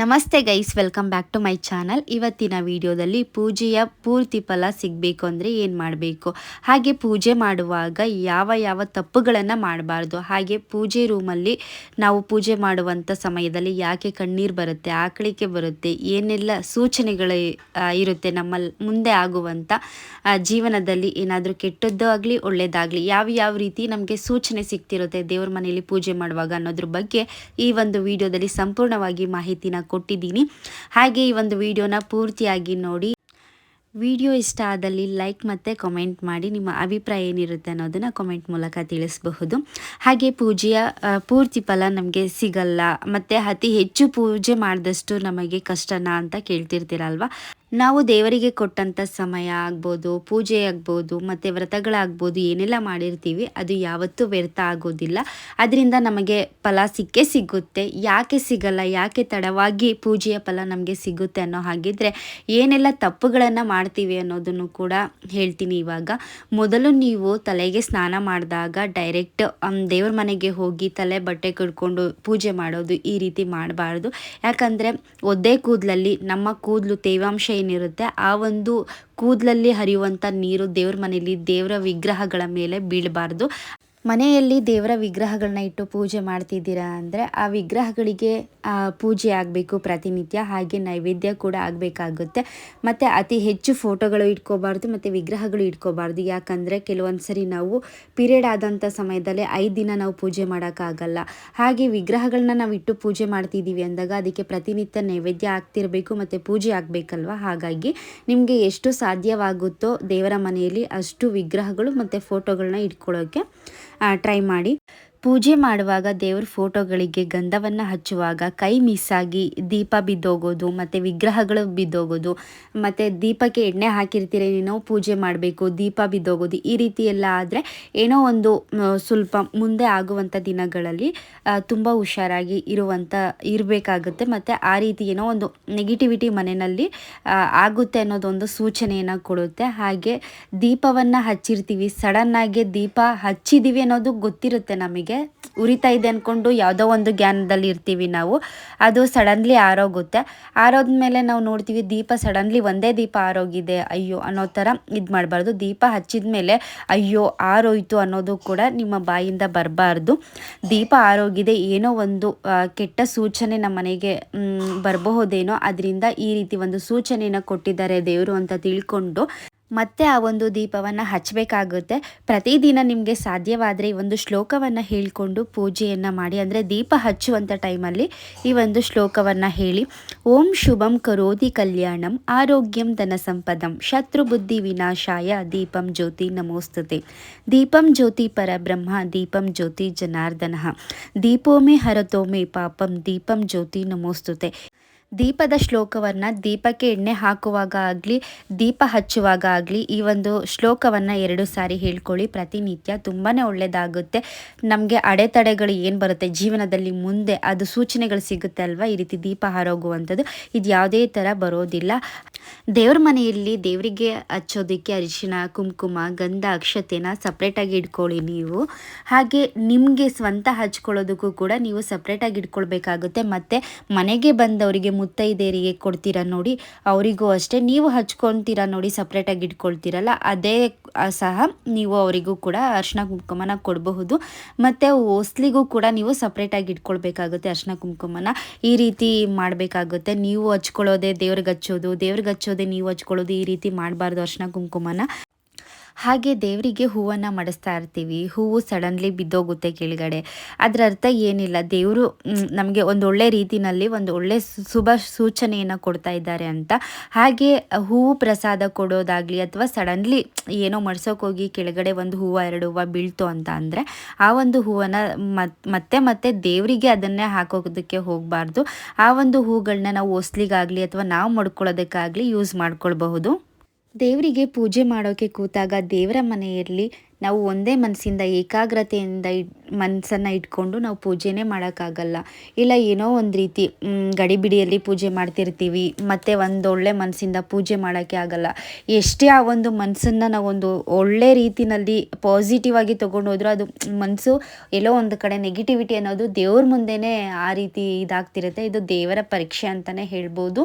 ನಮಸ್ತೆ guys, welcome back to my channel. ಇವತ್ತಿನ ವಿಡಿಯೋದಲ್ಲಿ ಪೂಜೆಯ ಪೂರ್ತಿ ಫಲ ಸಿಗಬೇಕು ಅಂದರೆ ಏನು ಮಾಡಬೇಕು? ಹಾಗೆ ಪೂಜೆ ಮಾಡುವಾಗ ಯಾವ ಯಾವ ತಪ್ಪುಗಳನ್ನು ಮಾಡಬಾರ್ದು? ಹಾಗೆ ಪೂಜೆ ರೂಮಲ್ಲಿ ನಾವು ಪೂಜೆ ಮಾಡುವಂಥ ಸಮಯದಲ್ಲಿ ಯಾಕೆ ಕಣ್ಣೀರು ಬರುತ್ತೆ, ಆಕಳಿಕೆ ಬರುತ್ತೆ, ಏನೆಲ್ಲ ಸೂಚನೆಗಳು ಇರುತ್ತೆ ನಮ್ಮ ಮುಂದೆ ಆಗುವಂಥ ಜೀವನದಲ್ಲಿ ಏನಾದರೂ ಕೆಟ್ಟದ್ದು ಆಗಲಿ ಒಳ್ಳೆಯದಾಗಲಿ ಯಾವ ಯಾವ ರೀತಿ ನಮಗೆ ಸೂಚನೆ ಸಿಗ್ತಿರುತ್ತೆ ದೇವ್ರ ಮನೆಯಲ್ಲಿ ಪೂಜೆ ಮಾಡುವಾಗ ಅನ್ನೋದ್ರ ಬಗ್ಗೆ ಈ ಒಂದು ವಿಡಿಯೋದಲ್ಲಿ ಸಂಪೂರ್ಣವಾಗಿ ಮಾಹಿತಿನ ಕೊಟ್ಟಿದ್ದೀನಿ. ಹಾಗೆ ಈ ಒಂದು ವಿಡಿಯೋನ ಪೂರ್ತಿಯಾಗಿ ನೋಡಿ. ವಿಡಿಯೋ ಇಷ್ಟ ಆದಲ್ಲಿ ಲೈಕ್ ಮತ್ತು ಕಾಮೆಂಟ್ ಮಾಡಿ, ನಿಮ್ಮ ಅಭಿಪ್ರಾಯ ಏನಿರುತ್ತೆ ಅನ್ನೋದನ್ನು ಕಾಮೆಂಟ್ ಮೂಲಕ ತಿಳಿಸಬಹುದು. ಹಾಗೆ ಪೂಜೆಯ ಪೂರ್ತಿ ಫಲ ನಮಗೆ ಸಿಗಲ್ಲ, ಮತ್ತು ಅತಿ ಹೆಚ್ಚು ಪೂಜೆ ಮಾಡಿದಷ್ಟು ನಮಗೆ ಕಷ್ಟನಾ ಅಂತ ಕೇಳ್ತಿರ್ತೀರಲ್ವ? ನಾವು ದೇವರಿಗೆ ಕೊಟ್ಟಂಥ ಸಮಯ ಆಗ್ಬೋದು, ಪೂಜೆ ಆಗ್ಬೋದು, ಮತ್ತು ವ್ರತಗಳಾಗ್ಬೋದು, ಏನೆಲ್ಲ ಮಾಡಿರ್ತೀವಿ, ಅದು ಯಾವತ್ತೂ ವ್ಯರ್ಥ ಆಗೋದಿಲ್ಲ. ಅದರಿಂದ ನಮಗೆ ಫಲ ಸಿಕ್ಕೇ ಸಿಗುತ್ತೆ. ಯಾಕೆ ಸಿಗಲ್ಲ, ಯಾಕೆ ತಡವಾಗಿ ಪೂಜೆಯ ಫಲ ನಮಗೆ ಸಿಗುತ್ತೆ ಅನ್ನೋ ಹಾಗಿದ್ರೆ, ಏನೆಲ್ಲ ತಪ್ಪುಗಳನ್ನು ಮಾಡ್ತೀವಿ ಅನ್ನೋದನ್ನು ಕೂಡ ಹೇಳ್ತೀನಿ ಇವಾಗ. ಮೊದಲು ನೀವು ತಲೆಗೆ ಸ್ನಾನ ಮಾಡಿದಾಗ ಡೈರೆಕ್ಟ್ ದೇವ್ರ ಮನೆಗೆ ಹೋಗಿ ತಲೆ ಬಟ್ಟೆ ಕಟ್ಕೊಂಡು ಪೂಜೆ ಮಾಡೋದು ಈ ರೀತಿ ಮಾಡಬಾರ್ದು. ಯಾಕಂದರೆ, ಒದ್ದೆ ಕೂದಲಲ್ಲಿ ನಮ್ಮ ಕೂದಲು ತೇವಾಂಶ ಏನಿರುತ್ತೆ ಆ ಒಂದು ಕೂದಲಲ್ಲಿ ಹರಿಯುವಂಥ ನೀರು ದೇವ್ರ ಮನೆಯಲ್ಲಿ ದೇವರ ವಿಗ್ರಹಗಳ ಮೇಲೆ ಬೀಳಬಾರ್ದು. ಮನೆಯಲ್ಲಿ ದೇವರ ವಿಗ್ರಹಗಳನ್ನ ಇಟ್ಟು ಪೂಜೆ ಮಾಡ್ತಿದ್ದೀರಾ ಅಂದರೆ ಆ ವಿಗ್ರಹಗಳಿಗೆ ಪೂಜೆ ಆಗಬೇಕು, ಪ್ರತಿನಿತ್ಯ ಹಾಗೆ ನೈವೇದ್ಯ ಕೂಡ ಆಗಬೇಕಾಗುತ್ತೆ. ಮತ್ತು ಅತಿ ಹೆಚ್ಚು ಫೋಟೋಗಳು ಇಟ್ಕೋಬಾರ್ದು, ಮತ್ತು ವಿಗ್ರಹಗಳು ಇಟ್ಕೋಬಾರ್ದು. ಯಾಕಂದರೆ ಕೆಲವೊಂದು ಸರಿ ನಾವು ಪೀರಿಯಡ್ ಆದಂಥ ಸಮಯದಲ್ಲಿ ಐದು ದಿನ ನಾವು ಪೂಜೆ ಮಾಡೋಕ್ಕಾಗಲ್ಲ. ಹಾಗೆ ವಿಗ್ರಹಗಳನ್ನ ನಾವು ಇಟ್ಟು ಪೂಜೆ ಮಾಡ್ತಿದ್ದೀವಿ ಅಂದಾಗ ಅದಕ್ಕೆ ಪ್ರತಿನಿತ್ಯ ನೈವೇದ್ಯ ಆಗ್ತಿರಬೇಕು, ಮತ್ತು ಪೂಜೆ ಆಗಬೇಕಲ್ವ? ಹಾಗಾಗಿ ನಿಮಗೆ ಎಷ್ಟು ಸಾಧ್ಯವಾಗುತ್ತೋ ದೇವರ ಮನೆಯಲ್ಲಿ ಅಷ್ಟು ವಿಗ್ರಹಗಳು ಮತ್ತು ಫೋಟೋಗಳನ್ನ ಇಟ್ಕೊಳ್ಳೋಕ್ಕೆ ಟ್ರೈ ಮಾಡಿ. ಪೂಜೆ ಮಾಡುವಾಗ ದೇವ್ರ ಫೋಟೋಗಳಿಗೆ ಗಂಧವನ್ನು ಹಚ್ಚುವಾಗ ಕೈ ಮಿಸ್ಸಾಗಿ ದೀಪ ಬಿದ್ದೋಗೋದು, ಮತ್ತು ವಿಗ್ರಹಗಳು ಬಿದ್ದೋಗೋದು, ಮತ್ತು ದೀಪಕ್ಕೆ ಎಣ್ಣೆ ಹಾಕಿರ್ತೀರಿ ನೀನು ಪೂಜೆ ಮಾಡಬೇಕು, ದೀಪ ಬಿದ್ದೋಗೋದು, ಈ ರೀತಿ ಎಲ್ಲ ಆದರೆ ಏನೋ ಒಂದು ಸ್ವಲ್ಪ ಮುಂದೆ ಆಗುವಂಥ ದಿನಗಳಲ್ಲಿ ತುಂಬ ಹುಷಾರಾಗಿ ಇರುವಂಥ ಇರಬೇಕಾಗುತ್ತೆ. ಮತ್ತು ಆ ರೀತಿ ಏನೋ ಒಂದು ನೆಗೆಟಿವಿಟಿ ಮನೆಯಲ್ಲಿ ಆಗುತ್ತೆ ಅನ್ನೋದೊಂದು ಸೂಚನೆಯನ್ನು ಕೊಡುತ್ತೆ. ಹಾಗೆ ದೀಪವನ್ನು ಹಚ್ಚಿರ್ತೀವಿ, ಸಡನ್ನಾಗಿ ದೀಪ ಹಚ್ಚಿದ್ದೀವಿ ಅನ್ನೋದು ಗೊತ್ತಿರುತ್ತೆ ನಮಗೆ. ಉರಿತಾ ಇದೆ ಅಂದ್ಕೊಂಡು ಯಾವುದೋ ಒಂದು ಜ್ಞಾನದಲ್ಲಿ ಇರ್ತೀವಿ ನಾವು. ಅದು ಸಡನ್ಲಿ ಆರೋಗುತ್ತೆ. ಆರೋದ್ಮೇಲೆ ನಾವು ನೋಡ್ತೀವಿ ದೀಪ ಸಡನ್ಲಿ ಒಂದೇ ದೀಪ ಆರೋಗಿದೆ. ಅಯ್ಯೋ, ಅನ್ನೋ ಥರ ಇದು ಮಾಡಬಾರ್ದು. ದೀಪ ಹಚ್ಚಿದ ಮೇಲೆ ಅಯ್ಯೋ, ಆರೋಯ್ತು ಅನ್ನೋದು ಕೂಡ ನಿಮ್ಮ ಬಾಯಿಂದ ಬರಬಾರ್ದು. ದೀಪ ಆರೋಗಿದೆ, ಏನೋ ಒಂದು ಕೆಟ್ಟ ಸೂಚನೆ ನಮ್ಮ ಮನೆಗೆ ಬರಬಹುದೇನೋ, ಅದರಿಂದ ಈ ರೀತಿ ಒಂದು ಸೂಚನೆಯನ್ನು ಕೊಟ್ಟಿದ್ದಾರೆ ದೇವರು ಅಂತ ತಿಳ್ಕೊಂಡು ಮತ್ತೆ ಆ ಒಂದು ದೀಪವನ್ನು ಹಚ್ಚಬೇಕಾಗುತ್ತೆ ಪ್ರತಿದಿನ ನಿಮಗೆ ಸಾಧ್ಯವಾದರೆ ಈ ಒಂದು ಶ್ಲೋಕವನ್ನು ಹೇಳಿಕೊಂಡು ಪೂಜೆಯನ್ನು ಮಾಡಿ, ಅಂದರೆ ದೀಪ ಹಚ್ಚುವಂಥ ಟೈಮಲ್ಲಿ ಈ ಒಂದು ಶ್ಲೋಕವನ್ನು ಹೇಳಿ. ಓಂ ಶುಭಂ ಕರೋತಿ ಕಲ್ಯಾಣಂ ಆರೋಗ್ಯಂ ಧನ ಸಂಪದಂ ಶತ್ರು ಬುದ್ಧಿ ವಿನಾಶಾಯ ದೀಪಂ ಜ್ಯೋತಿ ನಮೋಸ್ತುತೆ. ದೀಪಂ ಜ್ಯೋತಿ ಪರಬ್ರಹ್ಮ, ದೀಪಂ ಜ್ಯೋತಿ ಜನಾರ್ದನ. ದೀಪೋ ಮೇ ಹರತೋ ಮೇ ಪಾಪಂ ದೀಪಂ ಜ್ಯೋತಿ ನಮೋಸ್ತುತೆ. ದೀಪದ ಶ್ಲೋಕವನ್ನು ದೀಪಕ್ಕೆ ಎಣ್ಣೆ ಹಾಕುವಾಗ ಆಗಲಿ ದೀಪ ಹಚ್ಚುವಾಗ ಆಗಲಿ ಈ ಒಂದು ಶ್ಲೋಕವನ್ನು ಎರಡು ಸಾರಿ ಹೇಳ್ಕೊಳ್ಳಿ. ಪ್ರತಿನಿತ್ಯ ತುಂಬಾ ಒಳ್ಳೆಯದಾಗುತ್ತೆ ನಮಗೆ ಅಡೆತಡೆಗಳು ಏನು ಬರುತ್ತೆ? ಜೀವನದಲ್ಲಿ ಮುಂದೆ ಅದು ಸೂಚನೆಗಳು ಸಿಗುತ್ತೆ ಅಲ್ವಾ? ಈ ರೀತಿ ದೀಪ ಹಾರೋಗುವಂಥದ್ದು. ಇದು ಯಾವುದೇ ಥರ ಬರೋದಿಲ್ಲ. ದೇವ್ರ ಮನೆಯಲ್ಲಿ ದೇವರಿಗೆ ಹಚ್ಚೋದಕ್ಕೆ ಅರಿಶಿನ ಕುಂಕುಮ, ಗಂಧ, ಅಕ್ಷತೆನ ಸಪ್ರೇಟಾಗಿ ಇಟ್ಕೊಳ್ಳಿ ನೀವು. ಹಾಗೆ ನಿಮಗೆ ಸ್ವಂತ ಹಚ್ಕೊಳ್ಳೋದಕ್ಕೂ ಕೂಡ ನೀವು ಸಪ್ರೇಟಾಗಿ ಇಟ್ಕೊಳ್ಬೇಕಾಗುತ್ತೆ ಮತ್ತು ಮನೆಗೆ ಬಂದವರಿಗೆ ಮುತ್ತೈದೆಯರಿಗೆ ಕೊಡ್ತೀರಾ ನೋಡಿ, ಅವರಿಗೂ ಅಷ್ಟೇ. ನೀವು ಹಚ್ಕೊತೀರಾ ನೋಡಿ ಸಪ್ರೇಟಾಗಿ ಇಟ್ಕೊಳ್ತೀರಲ್ಲ, ಅದೇ ಸಹ ನೀವು ಅವರಿಗೂ ಕೂಡ ಅರ್ಶಿನ ಕುಂಕುಮನ ಕೊಡಬಹುದು. ಮತ್ತು ಓಸ್ಲಿಗೂ ಕೂಡ ನೀವು ಸಪ್ರೇಟಾಗಿ ಇಟ್ಕೊಳ್ಬೇಕಾಗುತ್ತೆ ಅರ್ಶಿನ ಕುಂಕುಮನ. ಈ ರೀತಿ ಮಾಡಬೇಕಾಗುತ್ತೆ. ನೀವು ಹಚ್ಕೊಳ್ಳೋದೇ ದೇವ್ರಿಗೆ ಹಚ್ಚೋದು, ದೇವ್ರಿಗೆ ಹಚ್ಚೋದೇ ನೀವು ಹಚ್ಕೊಳ್ಳೋದು ಈ ರೀತಿ ಮಾಡಬಾರ್ದು ಅರ್ಶಿನ ಕುಂಕುಮನ. ಹಾಗೆ ದೇವರಿಗೆ ಹೂವನ್ನು ಮಡಿಸ್ತಾ ಇರ್ತೀವಿ. ಹೂವು ಸಡನ್ಲಿ ಬಿದ್ದೋಗುತ್ತೆ ಕೆಳಗಡೆ. ಅದರ ಅರ್ಥ ಏನಿಲ್ಲ. ದೇವರು ನಮಗೆ ಒಂದು ಒಳ್ಳೆ ರೀತಿಯಲ್ಲಿ ಒಂದು ಒಳ್ಳೆ ಶುಭ ಸೂಚನೆಯನ್ನು ಕೊಡ್ತಾ ಇದ್ದಾರೆ ಅಂತ. ಹಾಗೆ ಹೂವು ಪ್ರಸಾದ ಕೊಡೋದಾಗಲಿ ಅಥವಾ ಸಡನ್ಲಿ ಏನೋ ಮಡ್ಸೋಕ್ಕೋಗಿ ಕೆಳಗಡೆ ಒಂದು ಹೂವು, ಎರಡು ಹೂವು ಬೀಳ್ತು ಅಂತ ಅಂದರೆ ಆ ಒಂದು ಹೂವನ್ನು ಮತ್ತೆ ಮತ್ತೆ ದೇವರಿಗೆ ಅದನ್ನೇ ಹಾಕೋದಕ್ಕೆ ಹೋಗಬಾರ್ದು. ಆ ಒಂದು ಹೂಗಳನ್ನ ನಾವು ಒಸ್ಲಿಗಾಗಲಿ ಅಥವಾ ನಾವು ಮಡ್ಕೊಳ್ಳೋದಕ್ಕಾಗಲಿ ಯೂಸ್ ಮಾಡ್ಕೊಳ್ಬಹುದು. ದೇವರಿಗೆ ಪೂಜೆ ಮಾಡೋಕ್ಕೆ ಕೂತಾಗ ದೇವರ ಮನೆಯಲ್ಲಿ ನಾವು ಒಂದೇ ಮನಸ್ಸಿಂದ ಏಕಾಗ್ರತೆಯಿಂದ ಇಟ್, ಮನಸ್ಸನ್ನು ಇಟ್ಕೊಂಡು ನಾವು ಪೂಜೆನೇ ಮಾಡೋಕ್ಕಾಗಲ್ಲ. ಇಲ್ಲ ಏನೋ ಒಂದು ರೀತಿ ಗಡಿಬಿಡಿಯಲ್ಲಿ ಪೂಜೆ ಮಾಡ್ತಿರ್ತೀವಿ, ಮತ್ತು ಒಂದು ಒಳ್ಳೆ ಮನಸ್ಸಿಂದ ಪೂಜೆ ಮಾಡೋಕ್ಕೆ ಆಗಲ್ಲ. ಎಷ್ಟೇ ಆ ಒಂದು ಮನಸ್ಸನ್ನು ನಾವೊಂದು ಒಳ್ಳೆ ರೀತಿಯಲ್ಲಿ ಪಾಸಿಟಿವ್ ಆಗಿ ತೊಗೊಂಡು ಹೋದ್ರೂ ಅದು ಮನಸ್ಸು ಎಲ್ಲೋ ಒಂದು ಕಡೆ ನೆಗೆಟಿವಿಟಿ ಅನ್ನೋದು ದೇವ್ರ ಮುಂದೆನೇ ಆ ರೀತಿ ಇದಾಗ್ತಿರುತ್ತೆ. ಇದು ದೇವರ ಪರೀಕ್ಷೆ ಅಂತಲೇ ಹೇಳ್ಬೋದು.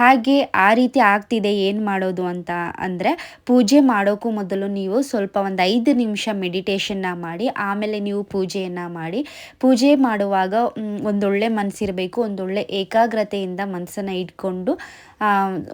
ಹಾಗೆ ಆ ರೀತಿ ಆಗ್ತಿದೆ ಏನು ಮಾಡೋದು ಅಂತ ಅಂದರೆ ಪೂಜೆ ಮಾಡೋಕ್ಕೂ ಮೊದಲು ನೀವು ಸ್ವಲ್ಪ ಒಂದು ಐದು ನಿಮಿಷ ಮೆಡಿಟೇಷನ್ನ ಮಾಡಿ, ಆಮೇಲೆ ನೀವು ಪೂಜೆಯನ್ನು ಮಾಡಿ. ಪೂಜೆ ಮಾಡುವಾಗ ಒಂದೊಳ್ಳೆ ಮನಸ್ಸಿರಬೇಕು ಒಂದೊಳ್ಳೆ ಏಕಾಗ್ರತೆಯಿಂದ ಮನಸ್ಸನ್ನು ಇಟ್ಕೊಂಡು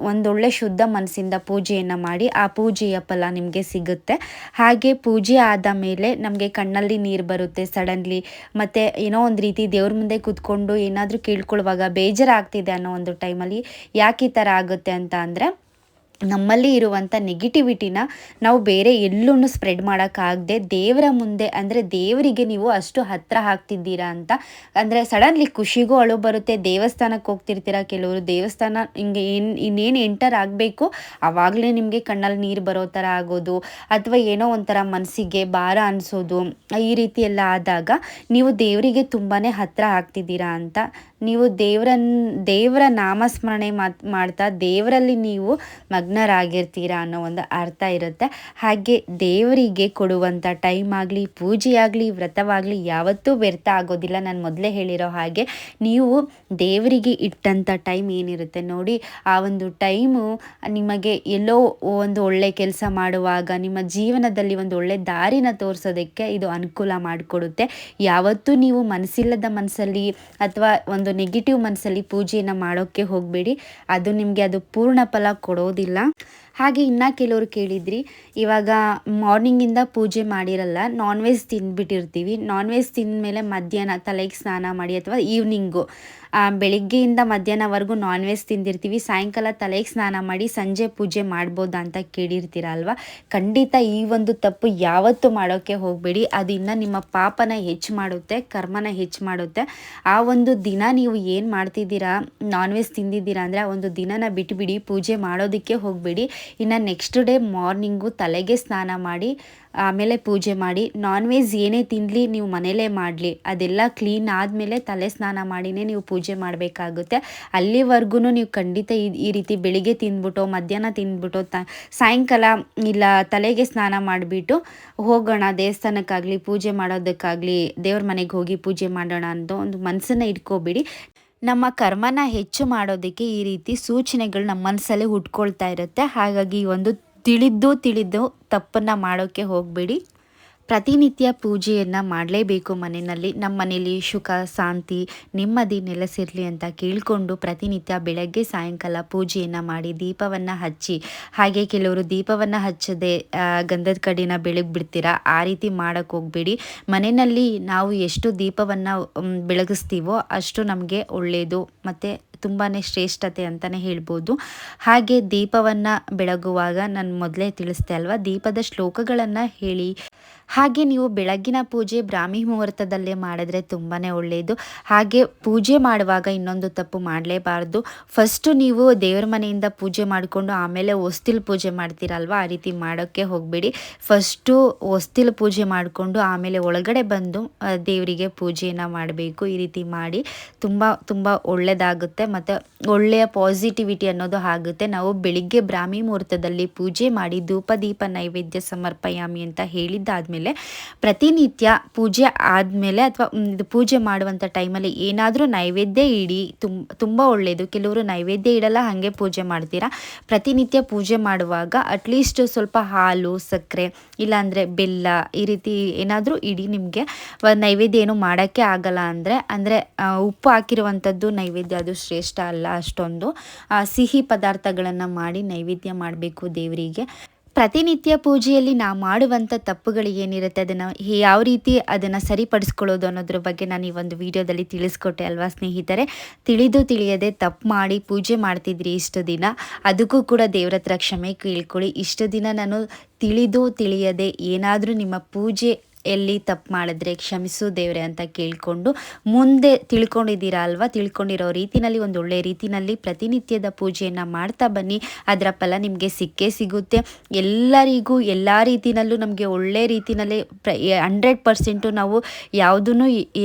ಒಂದೊಳ್ಳೆ ಶುದ್ಧ ಮನಸ್ಸಿಂದ ಪೂಜೆಯನ್ನು ಮಾಡಿ, ಆ ಪೂಜೆಯ ಫಲ ನಿಮಗೆ ಸಿಗುತ್ತೆ. ಹಾಗೆ ಪೂಜೆ ಆದ ಮೇಲೆ ನಮಗೆ ಕಣ್ಣಲ್ಲಿ ನೀರು ಬರುತ್ತೆ ಸಡನ್ಲಿ ಮತ್ತು ಏನೋ ಒಂದು ರೀತಿ ದೇವ್ರ ಮುಂದೆ ಕೂತ್ಕೊಂಡು ಏನಾದರೂ ಕೇಳ್ಕೊಳ್ಳುವಾಗ ಬೇಜಾರಾಗ್ತಿದೆ ಅನ್ನೋ ಒಂದು ಟೈಮಲ್ಲಿ ಯಾಕೆ ಈ ಥರ ಆಗುತ್ತೆ ಅಂತ ಅಂದರೆ ನಮ್ಮಲ್ಲಿ ಇರುವಂಥ ನೆಗೆಟಿವಿಟಿನ ನಾವು ಬೇರೆ ಎಲ್ಲೂ ಸ್ಪ್ರೆಡ್ ಮಾಡೋಕ್ಕಾಗದೆ ದೇವರ ಮುಂದೆ ಅಂದರೆ ದೇವರಿಗೆ ನೀವು ಅಷ್ಟು ಹತ್ತಿರ ಹಾಕ್ತಿದ್ದೀರಾ ಅಂತ. ಅಂದರೆ ಸಡನ್ಲಿ ಖುಷಿಗೂ ಅಳು ಬರುತ್ತೆ, ದೇವಸ್ಥಾನಕ್ಕೆ ಹೋಗ್ತಿರ್ತೀರ ಕೆಲವರು, ದೇವಸ್ಥಾನ ಹಿಂಗೆ ಏನು ಇನ್ನೇನು ಎಂಟರ್ ಆಗಬೇಕು ಆವಾಗಲೇ ನಿಮಗೆ ಕಣ್ಣಲ್ಲಿ ನೀರು ಬರೋ ಥರ ಆಗೋದು, ಅಥವಾ ಏನೋ ಒಂಥರ ಮನಸ್ಸಿಗೆ ಭಾರ ಅನಿಸೋದು, ಈ ರೀತಿ ಎಲ್ಲ ಆದಾಗ ನೀವು ದೇವರಿಗೆ ತುಂಬಾ ಹತ್ತಿರ ಆಗ್ತಿದ್ದೀರಾ ಅಂತ ನೀವು ದೇವ್ರ ದೇವರ ನಾಮಸ್ಮರಣೆ ಮಾಡ್ತಾ ದೇವರಲ್ಲಿ ನೀವು ಮಗ್ನರಾಗಿರ್ತೀರಾ ಅನ್ನೋ ಒಂದು ಅರ್ಥ ಇರುತ್ತೆ. ಹಾಗೆ ದೇವರಿಗೆ ಕೊಡುವಂಥ ಟೈಮ್ ಆಗಲಿ, ಪೂಜೆ ವ್ರತವಾಗಲಿ ಯಾವತ್ತೂ ವ್ಯರ್ಥ ಆಗೋದಿಲ್ಲ. ನಾನು ಮೊದಲೇ ಹೇಳಿರೋ ಹಾಗೆ ನೀವು ದೇವರಿಗೆ ಇಟ್ಟಂಥ ಟೈಮ್ ಏನಿರುತ್ತೆ ನೋಡಿ. ಆ ಒಂದು ಟೈಮು ನಿಮಗೆ ಎಲ್ಲೋ ಒಂದು ಒಳ್ಳೆ ಕೆಲಸ ಮಾಡುವಾಗ, ನಿಮ್ಮ ಜೀವನದಲ್ಲಿ ಒಂದು ಒಳ್ಳೆ ದಾರಿನ ತೋರಿಸೋದಕ್ಕೆ ಇದು ಅನುಕೂಲ ಮಾಡಿಕೊಡುತ್ತೆ. ಯಾವತ್ತೂ ನೀವು ಮನಸ್ಸಿಲ್ಲದ ಮನಸ್ಸಲ್ಲಿ ಅಥವಾ ಒಂದು ನೆಗೆಟಿವ್ ಮನಸ್ಸಲ್ಲಿ ಪೂಜೆಯನ್ನು ಮಾಡೋಕ್ಕೆ ಹೋಗಬೇಡಿ. ಅದು ನಿಮಗೆ ಅದು ಪೂರ್ಣ ಫಲ ಕೊಡೋದಿಲ್ಲ. ಹಾಗೆ ಇನ್ನು ಕೆಲವರು ಕೇಳಿದ್ರಿ, ಇವಾಗ ಮಾರ್ನಿಂಗಿಂದ ಪೂಜೆ ಮಾಡಿರಲ್ಲ ನಾನ್ ವೆಜ್ ತಿಂದ್ಬಿಟ್ಟಿರ್ತೀವಿ. ನಾನ್ ವೆಜ್ ತಿಂದಮೇಲೆ ಮಧ್ಯಾಹ್ನ ತಲೆಗೆ ಸ್ನಾನ ಮಾಡಿ ಅಥವಾ ಈವ್ನಿಂಗು ಬೆಳಿಗ್ಗೆಯಿಂದ ಮಧ್ಯಾಹ್ನವರೆಗೂ ನಾನ್ ವೆಜ್ ತಿಂದಿರ್ತೀವಿ. ಸಾಯಂಕಾಲ ತಲೆಗೆ ಸ್ನಾನ ಮಾಡಿ ಸಂಜೆ ಪೂಜೆ ಮಾಡ್ಬೋದಾ ಅಂತ ಕೇಳಿರ್ತೀರ ಅಲ್ವಾ? ಖಂಡಿತ ಈ ಒಂದು ತಪ್ಪು ಯಾವತ್ತೂ ಮಾಡೋಕ್ಕೆ ಹೋಗಬೇಡಿ. ಅದು ಇನ್ನು ನಿಮ್ಮ ಪಾಪನ ಹೆಚ್ಚು ಮಾಡುತ್ತೆ, ಕರ್ಮನ ಹೆಚ್ಚು ಮಾಡುತ್ತೆ. ಆ ಒಂದು ದಿನ ನೀವು ಏನು ಮಾಡ್ತಿದ್ದೀರಾ ನಾನ್ ವೆಜ್ ತಿಂದಿದ್ದೀರಾ ಅಂದರೆ ಆ ಒಂದು ದಿನನ ಬಿಟ್ಬಿಡಿ, ಪೂಜೆ ಮಾಡೋದಕ್ಕೆ ಹೋಗಬೇಡಿ. ಇನ್ನು ನೆಕ್ಸ್ಟ್ ಡೇ ಮಾರ್ನಿಂಗು ತಲೆಗೆ ಸ್ನಾನ ಮಾಡಿ, ಆಮೇಲೆ ಪೂಜೆ ಮಾಡಿ. ನಾನ್ ವೆಜ್ ಏನೇ ತಿನ್ನಲಿ ನೀವು ಮನೇಲೇ ಮಾಡಲಿ. ಅದೆಲ್ಲ ಕ್ಲೀನ್ ಆದಮೇಲೆ ತಲೆ ಸ್ನಾನ ಮಾಡಿನೇ ನೀವು ಪೂಜೆ ಮಾಡಬೇಕಾಗುತ್ತೆ. ಅಲ್ಲಿವರೆಗೂ ನೀವು ಖಂಡಿತ ಈ ರೀತಿ ಬೆಳಿಗ್ಗೆ ತಿಂದ್ಬಿಟ್ಟು ಮಧ್ಯಾಹ್ನ ತಿಂದ್ಬಿಟ್ಟು ತ, ಸಾಯಂಕಾಲ ಇಲ್ಲ ತಲೆಗೆ ಸ್ನಾನ ಮಾಡಿಬಿಟ್ಟು ಹೋಗೋಣ, ದೇವಸ್ಥಾನಕ್ಕಾಗಲಿ, ಪೂಜೆ ಮಾಡೋದಕ್ಕಾಗಲಿ, ದೇವ್ರ ಮನೆಗೆ ಹೋಗಿ ಪೂಜೆ ಮಾಡೋಣ ಅಂತ ಒಂದು ಮನಸ್ಸನ್ನು ಇಟ್ಕೋಬೇಡಿ. ನಮ್ಮ ಕರ್ಮನ ಹೆಚ್ಚು ಮಾಡೋದಕ್ಕೆ ಈ ರೀತಿ ಸೂಚನೆಗಳು ನಮ್ಮ ಮನಸ್ಸಲ್ಲಿ ಹುಟ್ಕೊಳ್ತಾ ಇರುತ್ತೆ. ಹಾಗಾಗಿ ಒಂದು ತಿಳಿದು ತಿಳಿದು ತಪ್ಪನ್ನು ಮಾಡೋಕ್ಕೆ ಹೋಗಬೇಡಿ. ಪ್ರತಿನಿತ್ಯ ಪೂಜೆಯನ್ನು ಮಾಡಲೇಬೇಕು ಮನೆಯಲ್ಲಿ. ನಮ್ಮ ಮನೇಲಿ ಸುಖ, ಶಾಂತಿ, ನೆಮ್ಮದಿ ನೆಲೆಸಿರಲಿ ಅಂತ ಕೇಳಿಕೊಂಡು ಪ್ರತಿನಿತ್ಯ ಬೆಳಗ್ಗೆ ಸಾಯಂಕಾಲ ಪೂಜೆಯನ್ನು ಮಾಡಿ ದೀಪವನ್ನು ಹಚ್ಚಿ. ಹಾಗೆ ಕೆಲವರು ದೀಪವನ್ನು ಹಚ್ಚದೆ ಗಂಧದ ಕಡಿನ ಬೆಳಗ್ಗೆ ಬಿಡ್ತೀರಾ? ಆ ರೀತಿ ಮಾಡೋಕ್ಕೆ ಹೋಗಬೇಡಿ. ಮನೆಯಲ್ಲಿ ನಾವು ಎಷ್ಟು ದೀಪವನ್ನು ಬೆಳಗಿಸ್ತೀವೋ ಅಷ್ಟು ನಮಗೆ ಒಳ್ಳೆಯದು ಮತ್ತು ತುಂಬಾ ಶ್ರೇಷ್ಠತೆ ಅಂತಲೇ ಹೇಳ್ಬೋದು. ಹಾಗೆ ದೀಪವನ್ನು ಬೆಳಗುವಾಗ ನಾನು ಮೊದಲೇ ತಿಳಿಸ್ದೆ ಅಲ್ವಾ? ದೀಪದ ಶ್ಲೋಕಗಳನ್ನು ಹೇಳಿ. ಹಾಗೆ ನೀವು ಬೆಳಗ್ಗಿನ ಪೂಜೆ ಬ್ರಾಹ್ಮಿ ಮುಹೂರ್ತದಲ್ಲೇ ಮಾಡಿದ್ರೆ ತುಂಬಾ ಒಳ್ಳೆಯದು ಹಾಗೆ ಪೂಜೆ ಮಾಡುವಾಗ ಇನ್ನೊಂದು ತಪ್ಪು ಮಾಡಲೇಬಾರ್ದು. ಫಸ್ಟು ನೀವು ದೇವ್ರ ಮನೆಯಿಂದ ಪೂಜೆ ಮಾಡಿಕೊಂಡು ಆಮೇಲೆ ಹೊಸ್ತಿಲ್ ಪೂಜೆ ಮಾಡ್ತೀರಲ್ವ? ಆ ರೀತಿ ಮಾಡೋಕ್ಕೆ ಹೋಗಬೇಡಿ. ಫಸ್ಟು ಹೊಸ್ತಿಲ್ ಪೂಜೆ ಮಾಡಿಕೊಂಡು ಆಮೇಲೆ ಒಳಗಡೆ ಬಂದು ದೇವರಿಗೆ ಪೂಜೆಯನ್ನು ಮಾಡಬೇಕು. ಈ ರೀತಿ ಮಾಡಿ ತುಂಬ ತುಂಬ ಒಳ್ಳೆಯದಾಗುತ್ತೆ ಮತ್ತು ಒಳ್ಳೆಯ ಪಾಸಿಟಿವಿಟಿ ಅನ್ನೋದು ಆಗುತ್ತೆ. ನಾವು ಬೆಳಿಗ್ಗೆ ಬ್ರಾಹ್ಮಿ ಮುಹೂರ್ತದಲ್ಲಿ ಪೂಜೆ ಮಾಡಿ ಧೂಪ ದೀಪ ನೈವೇದ್ಯ ಸಮರ್ಪಯಾಮಿ ಅಂತ ಹೇಳಿದ್ದಾದಮೇಲೆ ಪ್ರತಿನಿತ್ಯ ಪೂಜೆ ಆದಮೇಲೆ ಅಥವಾ ಇದು ಪೂಜೆ ಮಾಡುವಂಥ ಟೈಮಲ್ಲಿ ಏನಾದರೂ ನೈವೇದ್ಯ ಇಡಿ ತುಂಬ ತುಂಬ ಒಳ್ಳೆಯದು ಕೆಲವರು ನೈವೇದ್ಯ ಇಡಲ್ಲ, ಹಾಗೆ ಪೂಜೆ ಮಾಡ್ತೀರಾ? ಪ್ರತಿನಿತ್ಯ ಪೂಜೆ ಮಾಡುವಾಗ ಅಟ್ಲೀಸ್ಟ್ ಸ್ವಲ್ಪ ಹಾಲು, ಸಕ್ಕರೆ, ಇಲ್ಲಾಂದರೆ ಬೆಲ್ಲ, ಈ ರೀತಿ ಏನಾದರೂ ಇಡಿ ನಿಮಗೆ. ನೈವೇದ್ಯ ಏನು ಮಾಡೋಕ್ಕೆ ಆಗಲ್ಲ ಅಂದರೆ ಅಂದರೆ ಉಪ್ಪು ಹಾಕಿರುವಂಥದ್ದು ನೈವೇದ್ಯ ಅದು ಶ್ರೇಷ್ಠ ಅಲ್ಲ ಅಷ್ಟೊಂದು. ಸಿಹಿ ಪದಾರ್ಥಗಳನ್ನು ಮಾಡಿ ನೈವೇದ್ಯ ಮಾಡಬೇಕು ದೇವರಿಗೆ. ಪ್ರತಿನಿತ್ಯ ಪೂಜೆಯಲ್ಲಿ ನಾವು ಮಾಡುವಂಥ ತಪ್ಪುಗಳು ಏನಿರುತ್ತೆ ಅದನ್ನು ಯಾವ ರೀತಿ ಅದನ್ನು ಸರಿಪಡಿಸ್ಕೊಳ್ಳೋದು ಅನ್ನೋದ್ರ ಬಗ್ಗೆ ನಾನು ಈ ಒಂದು ವಿಡಿಯೋದಲ್ಲಿ ತಿಳಿಸ್ಕೊಟ್ಟೆ ಅಲ್ವಾ ಸ್ನೇಹಿತರೆ? ತಿಳಿದು ತಿಳಿಯದೆ ತಪ್ಪು ಮಾಡಿ ಪೂಜೆ ಮಾಡ್ತಿದ್ರಿ ಇಷ್ಟು ದಿನ. ಅದಕ್ಕೂ ಕೂಡ ದೇವ್ರ ಹತ್ರ ಕ್ಷಮೆ ಕೇಳ್ಕೊಳ್ಳಿ. ಇಷ್ಟು ದಿನ ನಾನು ತಿಳಿದು ತಿಳಿಯದೆ ಏನಾದರೂ ನಿಮ್ಮ ಪೂಜೆ ಎಲ್ಲಿ ತಪ್ಪು ಮಾಡಿದ್ರೆ ಕ್ಷಮಿಸು ದೇವ್ರೆ ಅಂತ ಕೇಳಿಕೊಂಡು ಮುಂದೆ ತಿಳ್ಕೊಂಡಿದ್ದೀರಾ ಅಲ್ವಾ? ತಿಳ್ಕೊಂಡಿರೋ ರೀತಿನಲ್ಲಿ, ಒಂದು ಒಳ್ಳೆ ರೀತಿನಲ್ಲಿ ಪ್ರತಿನಿತ್ಯದ ಪೂಜೆಯನ್ನು ಮಾಡ್ತಾ ಬನ್ನಿ. ಅದರ ಫಲ ನಿಮಗೆ ಸಿಕ್ಕೇ ಸಿಗುತ್ತೆ. ಎಲ್ಲರಿಗೂ ಎಲ್ಲ ರೀತಿನಲ್ಲೂ ನಮಗೆ ಒಳ್ಳೆ ರೀತಿನಲ್ಲಿ ಪ್ರ ಹಂಡ್ರೆಡ್ ಪರ್ಸೆಂಟು ನಾವು ಯಾವುದೂ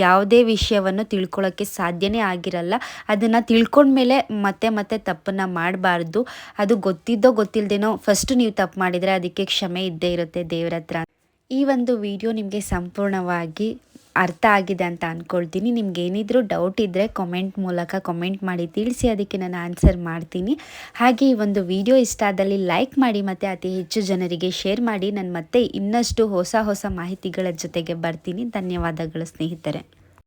ಯಾವುದೇ ವಿಷಯವನ್ನು ತಿಳ್ಕೊಳ್ಳೋಕ್ಕೆ ಸಾಧ್ಯನೇ ಆಗಿರಲ್ಲ. ಅದನ್ನು ತಿಳ್ಕೊಂಡ್ಮೇಲೆ ಮತ್ತೆ ಮತ್ತೆ ತಪ್ಪನ್ನು ಮಾಡಬಾರ್ದು. ಅದು ಗೊತ್ತಿದ್ದೋ ಗೊತ್ತಿಲ್ಲದೇನೋ ಫಸ್ಟ್ ನೀವು ತಪ್ಪು ಮಾಡಿದರೆ ಅದಕ್ಕೆ ಕ್ಷಮೆ ಇದ್ದೇ ಇರುತ್ತೆ ದೇವ್ರ ಹತ್ರ ಈ ಒಂದು ವಿಡಿಯೋ ನಿಮಗೆ ಸಂಪೂರ್ಣವಾಗಿ ಅರ್ಥ ಆಗಿದೆ ಅಂತ ಅಂದ್ಕೊಳ್ತೀನಿ ನಿಮ್ಗೆ ಏನಿದ್ರೂ ಡೌಟ್ ಇದ್ದರೆ ಕಮೆಂಟ್ ಮೂಲಕ ಕಮೆಂಟ್ ಮಾಡಿ ತಿಳಿಸಿ, ಅದಕ್ಕೆ ನಾನು ಆನ್ಸರ್ ಮಾಡ್ತೀನಿ. ಹಾಗೆ ಈ ಒಂದು ವಿಡಿಯೋ ಇಷ್ಟ ಆದಲ್ಲಿ ಲೈಕ್ ಮಾಡಿ ಮತ್ತು ಅತಿ ಹೆಚ್ಚು ಜನರಿಗೆ ಶೇರ್ ಮಾಡಿ. ನಾನು ಮತ್ತೆ ಇನ್ನಷ್ಟು ಹೊಸ ಹೊಸ ಮಾಹಿತಿಗಳ ಜೊತೆಗೆ ಬರ್ತೀನಿ. ಧನ್ಯವಾದಗಳು ಸ್ನೇಹಿತರೆ.